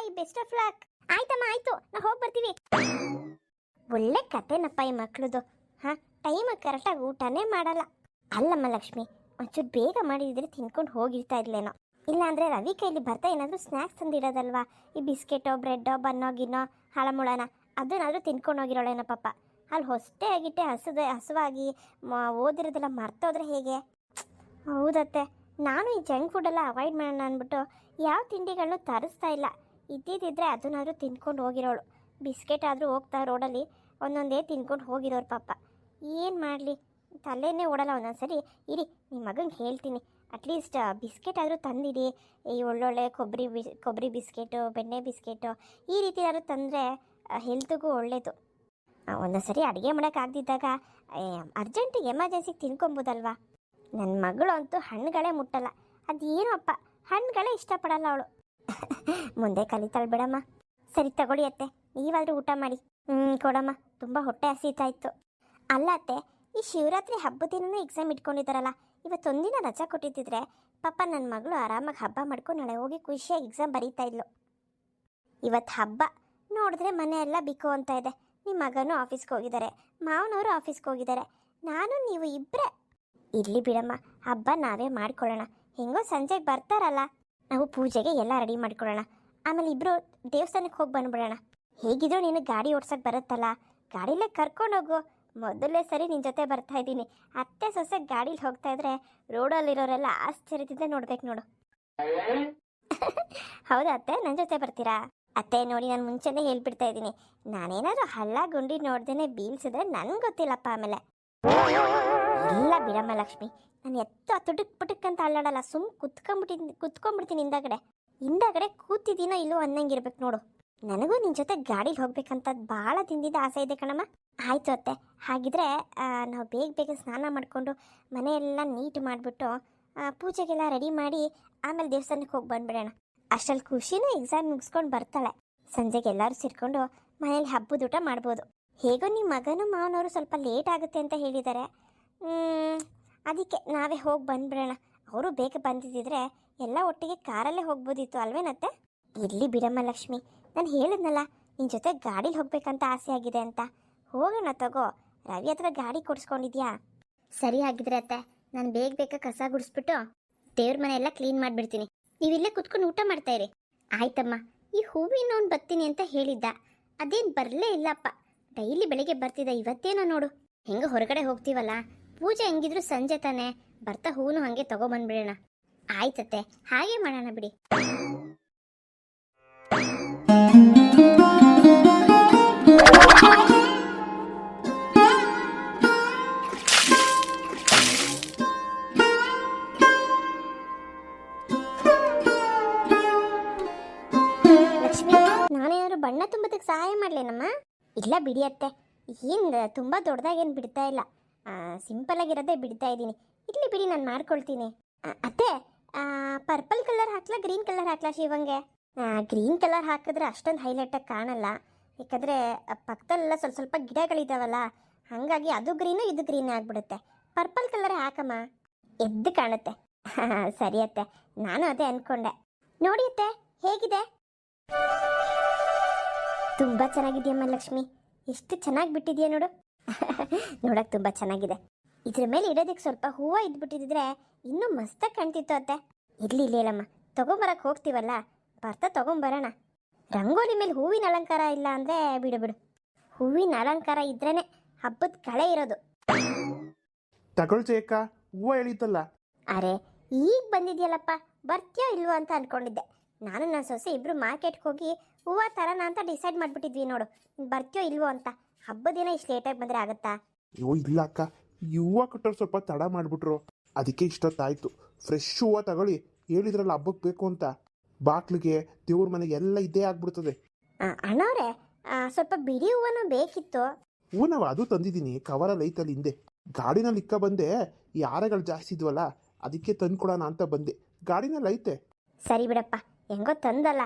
Bye best of luck ಆಯ್ತಮ್ಮ, ಆಯ್ತು. ನಾ ಹೋಗಿ ಬರ್ತೀವಿ. ಒಳ್ಳೆ ಕತೆನಪ್ಪ ಈ ಮಕ್ಳದು. ಹಾ ಟೈಮ್ ಕರೆಕ್ಟಾಗಿ ಊಟನೇ ಮಾಡಲ್ಲ. ಅಲ್ಲಮ್ಮ ಲಕ್ಷ್ಮಿ, ಒಂಚೂರು ಬೇಗ ಮಾಡಿದ್ರೆ ತಿನ್ಕೊಂಡು ಹೋಗಿರ್ತಾ ಇರ್ಲೇನೋ. ಇಲ್ಲಾಂದ್ರೆ ರವಿ ಕೈಲಿ ಬರ್ತಾ ಏನಾದರೂ ಸ್ನ್ಯಾಕ್ಸ್ ತಂದಿಡೋದಲ್ವಾ? ಈ ಬಿಸ್ಕೆಟೋ, ಬ್ರೆಡ್ಡೋ, ಬನ್ನೋ, ಗಿನ್ನೋ, ಹಳಮುಳನ, ಅದನ್ನಾದರೂ ತಿನ್ಕೊಂಡು ಹೋಗಿರೋಳೇನೋ ಪಾಪ. ಅಲ್ಲಿ ಹೊಸಟೇ ಆಗಿಟ್ಟೆ ಹಸುದ, ಹಸುವಾಗಿ ಓದಿರೋದೆಲ್ಲ ಮರ್ತೋದ್ರೆ ಹೇಗೆ? ಹೌದತ್ತೆ. ನಾನು ಈ ಜಂಕ್ ಫುಡ್ ಎಲ್ಲ ಅವಾಯ್ಡ್ ಮಾಡೋಣ ಅಂದ್ಬಿಟ್ಟು ಯಾವ ತಿಂಡಿಗಳನ್ನು ತರಿಸ್ತಾ ಇಲ್ಲ. ಇದ್ದಿದ್ದಿದ್ರೆ ಅದನ್ನಾದರೂ ತಿನ್ಕೊಂಡು ಹೋಗಿರೋಳು. ಬಿಸ್ಕೆಟ್ ಆದರೂ ಹೋಗ್ತಾ ರೋಡಲ್ಲಿ, ಒಂದೊಂದೇ ತಿನ್ಕೊಂಡು ಹೋಗಿರೋರು ಪಾಪ. ಏನು ಮಾಡಲಿ? ತಲೆನೇ ಓಡಲ್ಲ ಒಂದೊಂದ್ಸರಿ. ಇರಿ ನಿಮ್ಮ ಮಗನಿಗೆ ಹೇಳ್ತೀನಿ. ಅಟ್ಲೀಸ್ಟ್ ಬಿಸ್ಕೆಟ್ ಆದರೂ ತಂದಿಡಿ. ಈ ಒಳ್ಳೊಳ್ಳೆ ಕೊಬ್ಬರಿ ಬಿ, ಕೊಬ್ಬರಿ ಬಿಸ್ಕೆಟು, ಬೆಣ್ಣೆ ಬಿಸ್ಕೆಟು, ಈ ರೀತಿ ಯಾರು ತಂದರೆ ಹೆಲ್ತ್ಗೂ ಒಳ್ಳೆಯದು ಒಂದೊಂದ್ಸರಿ ಅಡುಗೆ ಮಾಡೋಕ್ಕಾಗ್ದಿದ್ದಾಗ ಅರ್ಜೆಂಟಿಗೆ ಎಮರ್ಜೆನ್ಸಿಗೆ ತಿನ್ಕೊಬೋದಲ್ವಾ? ನನ್ನ ಮಗಳು ಅಂತೂ ಹಣ್ಣುಗಳೇ ಮುಟ್ಟಲ್ಲ. ಅದೇನೋ ಅಪ್ಪ, ಹಣ್ಣುಗಳೇ ಇಷ್ಟಪಡಲ್ಲ ಅವಳು. ಮುಂದೆ ಕಲಿತಾಳೆ ಬಿಡಮ್ಮ. ಸರಿ, ತಗೊಳ್ಳಿ ಅತ್ತೆ. ನೀವಾದರೂ ಊಟ ಮಾಡಿ. ಹ್ಞೂ ಕೊಡಮ್ಮ. ತುಂಬ ಹೊಟ್ಟೆ ಹಸೀತಾ ಇತ್ತು ಅಲ್ಲ ಅತ್ತೆ, ಈ ಶಿವರಾತ್ರಿ ಹಬ್ಬ ದಿನನೂ ಎಕ್ಸಾಮ್ ಇಟ್ಕೊಂಡಿದ್ದಾರಲ್ಲ. ಇವತ್ತೊಂದಿನ ರಜಾ ಕೊಟ್ಟಿದ್ದಿದ್ರೆ ಪಾಪ ನನ್ನ ಮಗಳು ಆರಾಮಾಗಿ ಹಬ್ಬ ಮಾಡ್ಕೊಂಡು ನಾಳೆ ಹೋಗಿ ಖುಷಿಯಾಗಿ ಎಕ್ಸಾಮ್ ಬರೀತಾ ಇದ್ಲು. ಇವತ್ತು ಹಬ್ಬ. ನೋಡಿದ್ರೆ ಮನೆ ಎಲ್ಲ ಬಿಕೋ ಅಂತ ಇದೆ. ನಿಮ್ಮ ಮಗನೂ ಆಫೀಸ್ಗೆ ಹೋಗಿದ್ದಾರೆ ಮಾವನವರು ಆಫೀಸ್ಗೆ ಹೋಗಿದ್ದಾರೆ ನಾನು, ನೀವು ಇಬ್ಬರೇ ಇರ್ಲಿ ಬಿಡಮ್ಮ. ಹಬ್ಬ ನಾವೇ ಮಾಡ್ಕೊಳ್ಳೋಣ. ಹೆಂಗೋ ಸಂಜೆಗೆ ಬರ್ತಾರಲ್ಲ. ನಾವು ಪೂಜೆಗೆ ಎಲ್ಲ ರೆಡಿ ಮಾಡ್ಕೊಳ್ಳೋಣ. ಆಮೇಲೆ ಇಬ್ಬರು ದೇವಸ್ಥಾನಕ್ಕೆ ಹೋಗಿ ಬಂದ್ಬಿಡೋಣ. ಹೇಗಿದ್ರು ನೀನು ಗಾಡಿ ಓಡ್ಸೋಕೆ ಬರುತ್ತಲ್ಲ. ಗಾಡಿಲೇ ಕರ್ಕೊಂಡೋಗು ಮೊದಲೇ ಸರಿ ನಿನ್ನ ಜೊತೆ ಬರ್ತಾ ಇದ್ದೀನಿ. ಅತ್ತೆ ಸೊಸೆ ಗಾಡೀಲಿ ಹೋಗ್ತಾ ಇದ್ರೆ ರೋಡಲ್ಲಿರೋರೆಲ್ಲ ಆಶ್ಚರ್ಯದಿಂದ ನೋಡ್ಬೇಕು ನೋಡು. ಹೌದಾ ಅತ್ತೆ? ನನ್ನ ಜೊತೆ ಬರ್ತೀರಾ? ಅತ್ತೆ ನೋಡಿ ನಾನು ಮುಂಚೆನೇ ಹೇಳ್ಬಿಡ್ತಾ ಇದ್ದೀನಿ. ನಾನೇನಾದ್ರೂ ಹಳ್ಳ ಗುಂಡಿ ನೋಡ್ದೇನೆ ಬೀಳ್ಸಿದ್ರೆ ನನ್ಗೆ ಗೊತ್ತಿಲ್ಲಪ್ಪ ಆಮೇಲೆ. ಇಲ್ಲ ಬಿಡಮ್ಮ ಲಕ್ಷ್ಮಿ. ನಾನು ಎತ್ತ ತುಡುಕ್ ಪುಟಕ್ ಅಂತ ಅಲ್ಲಾಡಲ್ಲ ಸುಮ್ ಕುತ್ಕೊಂಡ್ಬಿಟ್ಟಿನಿ ಕುತ್ಕೊಂಡ್ಬಿಡ್ತೀನಿ ಹಿಂದಗಡೆ. ಹಿಂದಗಡೆ ಕೂತಿದ್ದೀನೋ ಇಲ್ಲೋ ಅನ್ನಂಗಿರ್ಬೇಕು ನೋಡು. ನನಗೂ ನಿನ್ನ ಜೊತೆ ಗಾಡೀಲಿ ಹೋಗ್ಬೇಕಂತ ಭಾಳ ತಿಂದಿದ್ದ ಆಸೆ ಇದೆ ಕಣಮ್ಮ. ಆಯ್ತು ಅತ್ತೆ. ಹಾಗಿದ್ರೆ ನಾವು ಬೇಗ ಬೇಗ ಸ್ನಾನ ಮಾಡಿಕೊಂಡು ಮನೆಯೆಲ್ಲ ನೀಟ್ ಮಾಡಿಬಿಟ್ಟು ಪೂಜೆಗೆಲ್ಲ ರೆಡಿ ಮಾಡಿ ಆಮೇಲೆ ದೇವಸ್ಥಾನಕ್ಕೆ ಹೋಗಿ ಬಂದ್ಬಿಡೋಣ. ಅಷ್ಟರಲ್ಲಿ ಖುಷಿನೂ ಎಕ್ಸಾಮ್ ಮುಗಿಸ್ಕೊಂಡು ಬರ್ತಾಳೆ. ಸಂಜೆಗೆ ಎಲ್ಲರೂ ಸೇರಿಕೊಂಡು ಮನೇಲಿ ಹಬ್ಬದ ಊಟ ಮಾಡ್ಬೋದು. ಹೇಗೋ ನಿಮ್ಮ ಮಗನು ಮಾವನವರು ಸ್ವಲ್ಪ ಲೇಟ್ ಆಗುತ್ತೆ ಅಂತ ಹೇಳಿದ್ದಾರೆ ಅದಕ್ಕೆ ನಾವೇ ಹೋಗಿ ಬಂದ್ಬಿಡೋಣ. ಅವರು ಬೇಗ ಬಂದಿದ್ದಿದ್ರೆ ಎಲ್ಲ ಒಟ್ಟಿಗೆ ಕಾರಲ್ಲೇ ಹೋಗ್ಬೋದಿತ್ತು ಅಲ್ವೇನತ್ತೆ ಇರ್ಲಿ ಬಿಡಮ್ಮ ಲಕ್ಷ್ಮಿ, ನಾನು ಹೇಳಿದ್ನಲ್ಲ ನಿನ್ನ ಜೊತೆ ಗಾಡೀಲಿ ಹೋಗ್ಬೇಕಂತ ಆಸೆ ಆಗಿದೆ ಅಂತ. ಹೋಗೋಣ ತಗೋ, ರವಿ ಹತ್ರ ಗಾಡಿ ಕೊಡಿಸ್ಕೊಂಡಿದ್ಯಾ? ಸರಿ ಆಗಿದ್ರೆ ಅತ್ತೆ, ನಾನು ಬೇಗ ಬೇಗ ಕಸ ಗುಡಿಸ್ಬಿಟ್ಟು ದೇವ್ರ ಮನೆ ಎಲ್ಲ ಕ್ಲೀನ್ ಮಾಡಿಬಿಡ್ತೀನಿ ನೀವಿಲ್ಲೇ ಕುತ್ಕೊಂಡು ಊಟ ಮಾಡ್ತಾ ಇರಿ. ಆಯ್ತಮ್ಮ, ಈ ಹೂವಿನವನು ಬತ್ತೀನಿ ಅಂತ ಹೇಳಿದ್ದ. ಅದೇನು ಬರಲೇ ಇಲ್ಲಪ್ಪ. ಡೈಲಿ ಬೆಳಿಗ್ಗೆ ಬರ್ತಿದ್ದ ಇವತ್ತೇನೋ ನೋಡು. ಹೆಂಗ ಹೊರಗಡೆ ಹೋಗ್ತೀವಲ್ಲ. ಪೂಜೆ ಹೆಂಗಿದ್ರು ಸಂಜೆ ತಾನೆ. ಬರ್ತಾ ಹೂನು ಹಂಗೆ ತಗೊಬಂದ್ಬಿಡೋಣ. ಆಯ್ತತ್ತೆ ಹಾಗೆ ಮಾಡೋಣ ಬಿಡಿ. ಲಕ್ಷ್ಮಿ ನಾನೇನಾದ್ರು ಬಣ್ಣ ತುಂಬದಕ್ಕೆ ಸಹಾಯ ಮಾಡ್ಲೇನಮ್ಮ? ಇಲ್ಲ ಬಿಡಿ ಅತ್ತೆ. ಏನು, ತುಂಬ ದೊಡ್ಡದಾಗೇನು ಬಿಡ್ತಾ ಇಲ್ಲ. ಸಿಂಪಲ್ ಆಗಿರೋದೇ ಬಿಡ್ತಾ ಇದ್ದೀನಿ. ಇರಲಿ ಬಿಡಿ, ನಾನು ಮಾಡ್ಕೊಳ್ತೀನಿ. ಅತ್ತೆ ಪರ್ಪಲ್ ಕಲರ್ ಹಾಕ್ಲಾ ಗ್ರೀನ್ ಕಲರ್ ಹಾಕ್ಲಾ ಶಿವಂಗೆ? ಗ್ರೀನ್ ಕಲರ್ ಹಾಕಿದ್ರೆ ಅಷ್ಟೊಂದು ಹೈಲೈಟಾಗಿ ಕಾಣಲ್ಲ. ಯಾಕಂದರೆ, ಪಕ್ಕದಲ್ಲೆಲ್ಲ ಸ್ವಲ್ಪ ಸ್ವಲ್ಪ ಗಿಡಗಳಿದಾವಲ್ಲ, ಹಾಗಾಗಿ ಅದು ಗ್ರೀನು ಇದು ಗ್ರೀನ್ ಆಗಿಬಿಡುತ್ತೆ. ಪರ್ಪಲ್ ಕಲರ್ ಹಾಕಮ್ಮ. ಎದ್ದು ಕಾಣುತ್ತೆ. ಸರಿ ಅತ್ತೆ. ನಾನು ಅದೇ ಅನ್ಕೊಂಡೆ. ನೋಡಿ ಅತ್ತೆ, ಹೇಗಿದೆ? ತುಂಬಾ ಚೆನ್ನಾಗಿದೆಯಮ್ಮ ಲಕ್ಷ್ಮಿ ಎಷ್ಟು ಚೆನ್ನಾಗಿ ಬಿಟ್ಟಿದ್ಯಾ ನೋಡು. ನೋಡಕ್ ತುಂಬಾ ಚೆನ್ನಾಗಿದೆ. ಇದ್ರ ಮೇಲೆ ಇಡೋದಕ್ಕೆ ಸ್ವಲ್ಪ ಹೂವು ಇದ್ಬಿಟ್ಟಿದ್ರೆ ಇನ್ನೂ ಮಸ್ತಾಗಿ ಕಾಣ್ತಿತ್ತು ಅತ್ತೆ. ಇರ್ಲಿ ಇಲ್ಲೇಲಮ್ಮ ತಗೊಂಬರಕ್ ಹೋಗ್ತೀವಲ್ಲ? ಬರ್ತಾ ತಗೊಂಬರೋಣ. ರಂಗೋಲಿ ಮೇಲೆ ಹೂವಿನ ಅಲಂಕಾರ ಇಲ್ಲ ಅಂದ್ರೆ ಬಿಡು ಬಿಡು. ಹೂವಿನ ಅಲಂಕಾರ ಇದ್ರೇನೆ ಹಬ್ಬದ ಕಳೆ ಇರೋದು. ತಗೊಳ್ ಜಯಕ್ಕ ಹೂವು ಎಳೀತಲ್ಲ. ಅರೆ ಈಗ ಬಂದಿದ್ಯಲ್ಲಪ್ಪ. ಬರ್ತೀಯೋ ಇಲ್ವೋ ಅಂತ ಅನ್ಕೊಂಡಿದ್ದೆ. ನಾನು ನನ್ನ ಸೊಸೆ ಇಬ್ರು ಮಾರ್ಕೆಟ್ಗೆ ಹೋಗಿ ಹೂವು ತರೋಣ ಅಂತ ಡಿಸೈಡ್ ಮಾಡ್ಬಿಟ್ಟಿದ್ವಿ ನೋಡು. ಬರ್ತೀಯೋ ಇಲ್ವೋ ಅಂತ. ಹಬ್ಬದ ದಿನ ಇಷ್ಟು ಲೇಟಾಗಿ ಬಂದರೆ ಆಗುತ್ತಾ? ಅಯ್ಯೋ ಇಲ್ಲ ಅಕ್ಕ. ಈ ಹೂವು ಕಟ್ಟೋರು ಸ್ವಲ್ಪ ತಡ ಮಾಡಿಬಿಟ್ರು. ಅದಕ್ಕೆ ಇಷ್ಟೊತ್ತಾಯಿತು. ಫ್ರೆಶ್ ಹೂವು ತಗೊಳ್ಳಿ. ಹೇಳಿದ್ರಲ್ಲ ಹಬ್ಬಕ್ಕೆ ಬೇಕು ಅಂತ. ಬಾಕ್ಲಿಗೆ ದೇವ್ರ ಮನೆಗೆ ಎಲ್ಲ ಇದೇ ಆಗ್ಬಿಡ್ತದೆ. ಅಣ್ಣವ್ರೆ ಸ್ವಲ್ಪ ಬಿಡಿ ಹೂವನು ಬೇಕಿತ್ತು. ಹೂ ನಾವು ಅದು ತಂದಿದ್ದೀನಿ. ಕವರಲ್ಲಿ ಐತಲ್ಲಿ ಹಿಂದೆ. ಗಾಡಿನಲ್ಲಿ ಇಕ್ಕ ಬಂದೆ ಈ ಆರೆಗಳು ಜಾಸ್ತಿ ಇದ್ವಲ್ಲ ಅದಕ್ಕೆ ತಂದ್ಕೊಡೋಣ ಅಂತ ಬಂದೆ. ಗಾಡಿನಲ್ಲಿ ಐತೆ ಸರಿ ಬಿಡಪ್ಪ. ಹೆಂಗೋ ತಂದಲ್ಲ.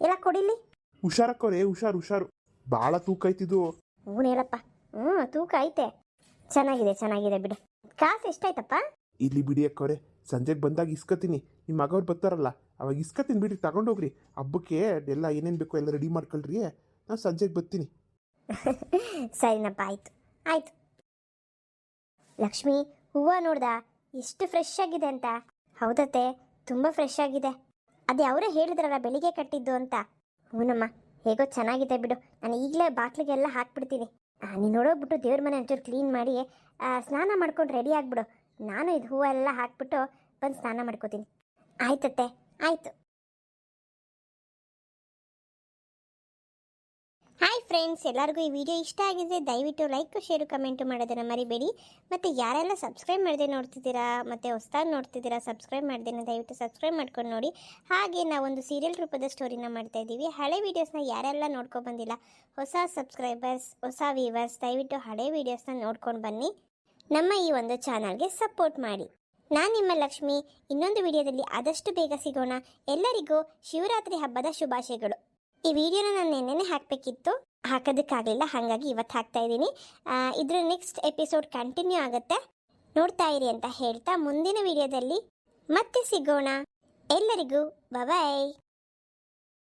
ಎಲ್ಲ ಕೊಡಿಲಿ ಹುಷಾರಕ್ಕೋರೆ ಹುಷಾರು ಹುಷಾರು. ಭಾಳ ತೂಕ ಐತಿದು ಹ್ಞೂ ಹೇಳಪ್ಪ. ಹ್ಞೂ ತೂಕ ಐತೆ. ಚೆನ್ನಾಗಿದೆ ಚೆನ್ನಾಗಿದೆ ಬಿಡು. ಕಾಸು ಎಷ್ಟಾಯ್ತಪ್ಪ? ಇಲ್ಲಿ ಬಿಡಿ ಅಕ್ಕೋರೆ ಸಂಜೆಗೆ ಬಂದಾಗ ಇಸ್ಕತೀನಿ. ನಿಮ್ಮ ಮಗವ್ರು ಬರ್ತಾರಲ್ಲ ಅವಾಗ ಇಸ್ಕತೀನಿ ಬಿಡಿ ತಗೊಂಡೋಗ್ರಿ. ಹಬ್ಬಕ್ಕೆ ಎಲ್ಲ ಏನೇನು ಬೇಕೋ ಎಲ್ಲ ರೆಡಿ ಮಾಡ್ಕೊಳ್ರಿ. ನಾನು ಸಂಜೆಗೆ ಬರ್ತೀನಿ. ಸರಿನಪ್ಪ ಆಯ್ತು. ಆಯ್ತು. ಲಕ್ಷ್ಮಿ ಹೂವು ನೋಡ್ದ? ಎಷ್ಟು ಫ್ರೆಶ್ ಆಗಿದೆ ಅಂತ. ಹೌದತ್ತೆ ತುಂಬ ಫ್ರೆಶ್ ಆಗಿದೆ. ಅದು ಅವರೇ ಹೇಳಿದ್ರಲ್ಲ ಬೆಳಿಗ್ಗೆ ಕಟ್ಟಿದ್ದು ಅಂತ. ಹೂನಮ್ಮ, ಹೇಗೋ ಚೆನ್ನಾಗಿದೆ ಬಿಡು. ನಾನು ಈಗಲೇ ಬಾಟ್ಲಿಗೆಲ್ಲ ಹಾಕ್ಬಿಡ್ತೀನಿ. ನೀನು ನೋಡೋಗ್ಬಿಟ್ಟು ದೇವ್ರ ಮನೆ ಒಂಚೂರು ಕ್ಲೀನ್ ಮಾಡಿ ಸ್ನಾನ ಮಾಡ್ಕೊಂಡು ರೆಡಿ ಆಗಿಬಿಡು. ನಾನು ಇದು ಹೂವೆಲ್ಲ ಹಾಕ್ಬಿಟ್ಟು ಬಂದು ಸ್ನಾನ ಮಾಡ್ಕೋತೀನಿ. ಆಯ್ತತ್ತೆ, ಆಯ್ತು. ಫ್ರೆಂಡ್ಸ್ ಎಲ್ಲರಿಗೂ ಈ ವಿಡಿಯೋ ಇಷ್ಟ ಆಗಿದ್ರೆ ದಯವಿಟ್ಟು ಲೈಕ್ ಶೇರು ಕಮೆಂಟ್ ಮಾಡೋದನ್ನು ಮರಿಬೇಡಿ. ಮತ್ತು ಯಾರೆಲ್ಲ ಸಬ್ಸ್ಕ್ರೈಬ್ ಮಾಡದೆ ನೋಡ್ತಿದ್ದೀರಾ, ಮತ್ತು ಹೊಸ್ದಾಗಿ ನೋಡ್ತಿದ್ದೀರಾ ಸಬ್ಸ್ಕ್ರೈಬ್ ಮಾಡ್ದೇನೆ ದಯವಿಟ್ಟು ಸಬ್ಸ್ಕ್ರೈಬ್ ಮಾಡ್ಕೊಂಡು ನೋಡಿ. ಹಾಗೆ ನಾವೊಂದು ಸೀರಿಯಲ್ ರೂಪದ ಸ್ಟೋರಿನ ಮಾಡ್ತಾ ಇದ್ದೀವಿ. ಹಳೆ ವೀಡಿಯೋಸ್ನ ಯಾರೆಲ್ಲ ನೋಡ್ಕೊಂಡು ಬಂದಿಲ್ಲ, ಹೊಸ ಸಬ್ಸ್ಕ್ರೈಬರ್ಸ್ ಹೊಸ ವ್ಯೂವರ್ಸ್ ದಯವಿಟ್ಟು ಹಳೆ ವೀಡಿಯೋಸ್ನ ನೋಡ್ಕೊಂಡು ಬನ್ನಿ. ನಮ್ಮ ಈ ಒಂದು ಚಾನಲ್ಗೆ ಸಪೋರ್ಟ್ ಮಾಡಿ. ನಾನು ನಿಮ್ಮ ಲಕ್ಷ್ಮಿ. ಇನ್ನೊಂದು ವಿಡಿಯೋದಲ್ಲಿ ಆದಷ್ಟು ಬೇಗ ಸಿಗೋಣ. ಎಲ್ಲರಿಗೂ ಶಿವರಾತ್ರಿ ಹಬ್ಬದ ಶುಭಾಶಯಗಳು. ಈ ವಿಡಿಯೋನ ನಾನು ನೆನ್ನೆನೆ ಹಾಕಬೇಕಿತ್ತು. ಹಾಕೋದಕ್ಕಾಗಲಿಲ್ಲ. ಹಾಗಾಗಿ ಇವತ್ತು ಹಾಕ್ತಾ ಇದ್ದೀನಿ. ಇದ್ರ ನೆಕ್ಸ್ಟ್ ಎಪಿಸೋಡ್ ಕಂಟಿನ್ಯೂ ಆಗುತ್ತೆ. ನೋಡ್ತಾ ಇರಿ ಅಂತ ಹೇಳ್ತಾ ಮುಂದಿನ ವಿಡಿಯೋದಲ್ಲಿ ಮತ್ತೆ ಸಿಗೋಣ. ಎಲ್ಲರಿಗೂ ಬಾಯ್